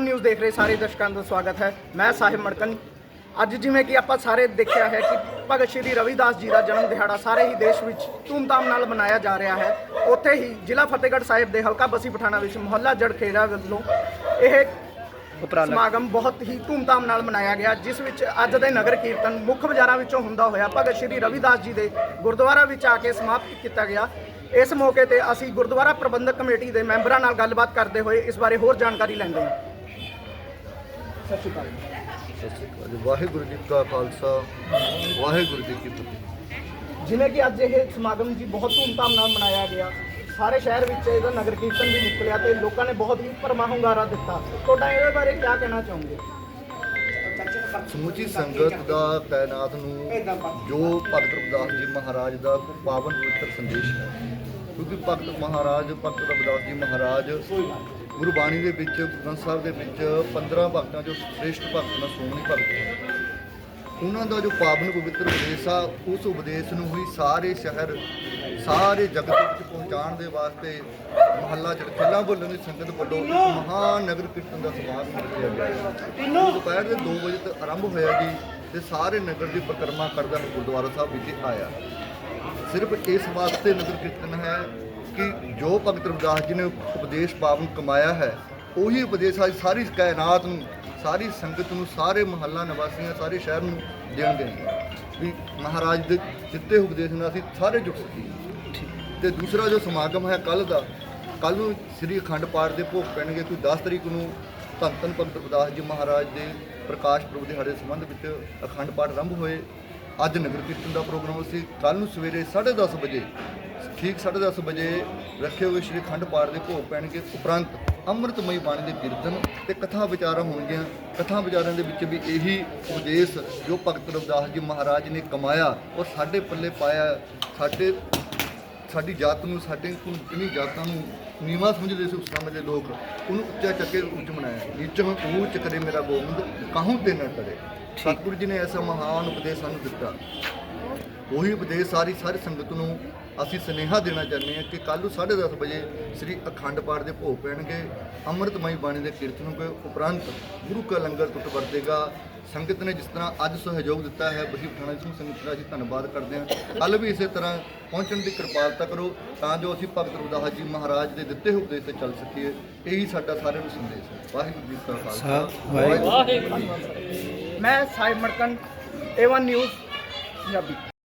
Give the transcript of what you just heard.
News ਦੇਖ ਰਹੇ ਸਾਰੇ ਦਰਸ਼ਕਾਂ ਦਾ ਸਵਾਗਤ ਹੈ। ਮੈਂ ਸਾਹਿਬ ਮੜਕਨ ਅੱਜ ਜਿਵੇਂ ਕਿ ਆਪਾਂ ਸਾਰੇ ਦੇਖਿਆ ਹੈ ਕਿ ਭਗਤ ਸ਼੍ਰੀ ਰਵਿਦਾਸ ਜੀ ਦਾ ਜਨਮ ਦਿਹਾੜਾ ਸਾਰੇ ਹੀ ਦੇਸ਼ ਵਿੱਚ ਧੂਮਧਾਮ ਨਾਲ ਮਨਾਇਆ ਜਾ ਰਿਹਾ ਹੈ। ਉੱਥੇ ਹੀ ਜ਼ਿਲ੍ਹਾ ਫਤਿਹਗੜ੍ਹ ਸਾਹਿਬ ਦੇ ਹਲਕਾ ਬਸੀ ਪਠਾਣਾ ਵਿੱਚ ਮੁਹੱਲਾ ਜੜਖੇੜਾ ਵੱਲੋਂ ਇਹ ਸਮਾਗਮ ਬਹੁਤ ਹੀ ਧੂਮਧਾਮ ਨਾਲ ਮਨਾਇਆ ਗਿਆ ਜਿਸ ਵਿੱਚ ਅੱਜ ਦੇ ਨਗਰ ਕੀਰਤਨ ਮੁੱਖ ਬਾਜ਼ਾਰਾਂ ਵਿੱਚੋਂ ਹੁੰਦਾ ਹੋਇਆ ਭਗਤ ਸ਼੍ਰੀ ਰਵਿਦਾਸ ਜੀ ਦੇ ਗੁਰਦੁਆਰਾ ਵਿੱਚ ਆ ਕੇ ਸਮਾਪਤ ਕੀਤਾ ਗਿਆ। ਇਸ ਮੌਕੇ ਤੇ ਅਸੀਂ ਗੁਰਦੁਆਰਾ ਪ੍ਰਬੰਧਕ ਕਮੇਟੀ ਦੇ ਮੈਂਬਰਾਂ ਨਾਲ ਗੱਲਬਾਤ ਕਰਦੇ ਹੋਏ ਇਸ ਬਾਰੇ ਹੋਰ ਜਾਣਕਾਰੀ ਲੈਂਦੇ ਹਾਂ। ਸਤਿ ਸ਼੍ਰੀ ਅਕਾਲ ਸਤਿ ਸ਼੍ਰੀ ਅਕਾਲ ਜੀ। ਵਾਹਿਗੁਰੂ ਜੀ ਕਾ ਖਾਲਸਾ ਵਾਹਿਗੁਰੂ ਜੀ ਕੀ ਫਤਿਹ। ਜਿਵੇਂ ਕਿ ਅੱਜ ਇਹ ਸਮਾਗਮ ਜੀ ਬਹੁਤ ਧੂਮਧਾਮ ਨਾਲ ਮਨਾਇਆ ਗਿਆ। ਸਾਰੇ ਸ਼ਹਿਰ ਵਿੱਚ ਇਹਦਾ ਨਗਰ ਕੀਰਤਨ ਵੀ ਨਿਕਲਿਆ ਤੇ ਲੋਕਾਂ ਨੇ ਬਹੁਤ ਹੀ ਭਰਮਾ ਹੁੰਗਾਰਾ ਦਿੱਤਾ। ਤੁਹਾਡਾ ਇਹਦੇ ਬਾਰੇ ਕੀ ਕਹਿਣਾ ਚਾਹੋਗੇ? ਸਮੁੱਚੀ ਸੰਗਤ ਦਾ ਕਾਇਨਾਤ ਨੂੰ ਜੋ ਭਗਤ ਰਵਿਦਾਸ ਜੀ ਮਹਾਰਾਜ ਦਾ ਪਾਵਨ ਪਵਿੱਤਰ ਸੰਦੇਸ਼ ਹੈ। ਕਿਉਂਕਿ ਭਗਤ ਮਹਾਰਾਜ ਭਗਤ ਰਵਿਦਾਸ ਜੀ ਮਹਾਰਾਜ ਗੁਰਬਾਣੀ ਦੇ ਵਿੱਚ, ਗੁਰੂ ਗ੍ਰੰਥ ਸਾਹਿਬ ਦੇ ਵਿੱਚ 15 ਭਗਤਾਂ ਜੋ ਸ੍ਰੇਸ਼ਟ ਭਗਤ ਨੇ ਸੋਮਣੀ ਭਗਤ ਉਹਨਾਂ ਦਾ ਜੋ ਪਾਵਨ ਪਵਿੱਤਰ ਉਪਦੇਸ਼ ਆ, ਉਸ ਉਪਦੇਸ਼ ਨੂੰ ਹੀ ਸਾਰੇ ਸ਼ਹਿਰ, ਸਾਰੇ ਜਗਤ ਵਿੱਚ ਪਹੁੰਚਾਉਣ ਦੇ ਵਾਸਤੇ ਮਹੱਲਾ ਚੜਖੇਲਾ ਬੋਲਣ ਦੀ ਸੰਗਤ ਵੱਲੋਂ ਮਹਾਨ ਨਗਰ ਕੀਰਤਨ ਦਾ ਸਮਾਗਮ ਰੱਖਿਆ ਗਿਆ ਦੁਪਹਿਰ ਦੇ 2 ਵਜੇ ਤੋਂ ਆਰੰਭ ਹੋਇਆ ਜੀ ਤੇ ਸਾਰੇ ਨਗਰ ਦੀ ਪਰਿਕਰਮਾ ਕਰਦਾ ਗੁਰਦੁਆਰਾ ਸਾਹਿਬ ਵਿਖੇ ਆਇਆ। ਸਿਰਫ ਇਸ ਵਾਸਤੇ ਨਗਰ ਕੀਰਤਨ ਹੈ ਕਿ ਜੋ ਭਗਤ ਰਵਿਦਾਸ ਜੀ ਨੇ ਉਪਦੇਸ਼ ਪਾਵਨ ਕਮਾਇਆ ਹੈ, ਉਹੀ ਉਪਦੇਸ਼ ਅੱਜ ਸਾਰੀ ਕਾਇਨਾਤ ਨੂੰ, ਸਾਰੀ ਸੰਗਤ ਨੂੰ, ਸਾਰੇ ਮਹੱਲਾ ਨਿਵਾਸੀਆਂ, ਸਾਰੇ ਸ਼ਹਿਰ ਨੂੰ ਦੇਣ ਦੇਣਗੇ। ਵੀ ਮਹਾਰਾਜ ਦੇ ਦਿੱਤੇ ਉਪਦੇਸ਼ ਨਾਲ ਅਸੀਂ ਸਾਰੇ ਜੁੜ ਸਕੀਏ। ਤੇ ਦੂਸਰਾ ਜੋ ਸਮਾਗਮ ਹੈ ਕੱਲ ਦਾ ਕੱਲ ਨੂੰ ਸ੍ਰੀ ਅਖੰਡ ਪਾਠ ਦੇ ਭੋਗ ਪੈਣਗੇ। ਕੋਈ 10 ਤਰੀਕ ਨੂੰ ਧੰਨ ਧੰਨ ਭਗਤ ਰਵਿਦਾਸ ਜੀ ਮਹਾਰਾਜ ਦੇ ਪ੍ਰਕਾਸ਼ ਪੁਰਬ ਦਿਹਾੜੇ ਦੇ ਸੰਬੰਧ ਵਿੱਚ ਅਖੰਡ ਪਾਠ ਆਰੰਭ ਹੋਏ। ਅੱਜ ਨਗਰ ਕੀਰਤਨ ਦਾ ਪ੍ਰੋਗਰਾਮ ਸੀ। ਕੱਲ ਨੂੰ ਸਵੇਰੇ 10:30 ਵਜੇ ਠੀਕ 10:30 ਵਜੇ ਰੱਖੇ ਹੋਏ ਸ੍ਰੀ ਅਖੰਡ ਪਾਠ ਦੇ ਭੋਗ ਪੈਣਗੇ। ਉਪਰੰਤ ਅੰਮ੍ਰਿਤਮਈ ਬਾਣੀ ਦੇ ਕੀਰਤਨ ਤੇ ਕਥਾ ਵਿਚਾਰਾਂ ਹੋਣਗੀਆਂ। ਕਥਾ ਵਿਚਾਰਾਂ ਦੇ ਵਿੱਚ ਵੀ ਇਹੀ ਉਪਦੇਸ਼ ਜੋ ਭਗਤ ਰਵਿਦਾਸ ਜੀ ਮਹਾਰਾਜ ਨੇ ਕਮਾਇਆ ਉਹ ਸਾਡੇ ਪੱਲੇ ਪਾਇਆ। ਸਾਡੇ ਸਾਡੀ ਜਾਤ ਨੂੰ ਸਾਡੇ ਕੋਲ ਕਿੰਨੀ ਜਾਤਾਂ ਨੂੰ ਨੀਵਾਂ ਸਮਝਦੇ ਸੀ ਉਸ ਸਮੇਂ ਦੇ ਲੋਕ ਉਹਨੂੰ ਉੱਚਾ ਚੱਕੇ ਉੱਚ ਬਣਾਇਆ ਨੀਚੋਂ ਉੱਚ ਕਰੇ ਮੇਰਾ ਗੋਬਿੰਦ ਕਾਹੂ ਤੇ ਨਾ ਕਰੇ ਸਤਿਗੁਰੂ ਜੀ ਨੇ ਐਸਾ ਮਹਾਨ ਉਪਦੇਸ਼ ਸਾਨੂੰ ਦਿੱਤਾ। ਉਹੀ ਉਪਦੇਸ਼ ਸਾਰੀ ਸਾਰੀ ਸੰਗਤ ਨੂੰ ਅਸੀਂ ਸੁਨੇਹਾ ਦੇਣਾ ਚਾਹੁੰਦੇ ਹਾਂ ਕਿ ਕੱਲ੍ਹ ਨੂੰ 10:30 ਵਜੇ ਸ੍ਰੀ ਅਖੰਡ ਪਾਠ ਦੇ ਭੋਗ ਪੈਣਗੇ। ਅੰਮ੍ਰਿਤਮਈ ਬਾਣੀ ਦੇ ਕੀਰਤਨ ਕੇ ਉਪਰੰਤ ਗੁਰੂ ਕਾ ਲੰਗਰ ਟੁੱਟ ਵਰਤੇਗਾ। ਸੰਗਤ ਨੇ ਜਿਸ ਤਰ੍ਹਾਂ ਅੱਜ ਸਹਿਯੋਗ ਦਿੱਤਾ ਹੈ ਬਸੀ ਪਠਾਣਾ ਸਿੰਘ ਸੰਗਤ ਦਾ ਅਸੀਂ ਧੰਨਵਾਦ ਕਰਦੇ ਹਾਂ। ਕੱਲ੍ਹ ਵੀ ਇਸੇ ਤਰ੍ਹਾਂ ਪਹੁੰਚਣ ਦੀ ਕਿਰਪਾਲਤਾ ਕਰੋ ਤਾਂ ਜੋ ਅਸੀਂ ਭਗਤ ਰਵਿਦਾਸ ਜੀ ਮਹਾਰਾਜ ਦੇ ਦਿੱਤੇ ਹੋਏ ਉਪਦੇਸ਼ ਤੇ ਚੱਲ ਸਕੀਏ। ਇਹੀ ਸਾਡਾ ਸਾਰਿਆਂ ਨੂੰ ਸੰਦੇਸ਼ ਹੈ। ਵਾਹਿਗੁਰੂ ਜੀ ਕਾ ਖਾਲਸਾ। ਵਾਹਿਗੁਰੂ। ਜੀ ਕੀ ਫਤਿਹ। ਮੈਂ ਸਾਹਿਬ ਮੜਕਨ ਏਵਨ ਨਿਊਜ਼ ਪੰਜਾਬੀ।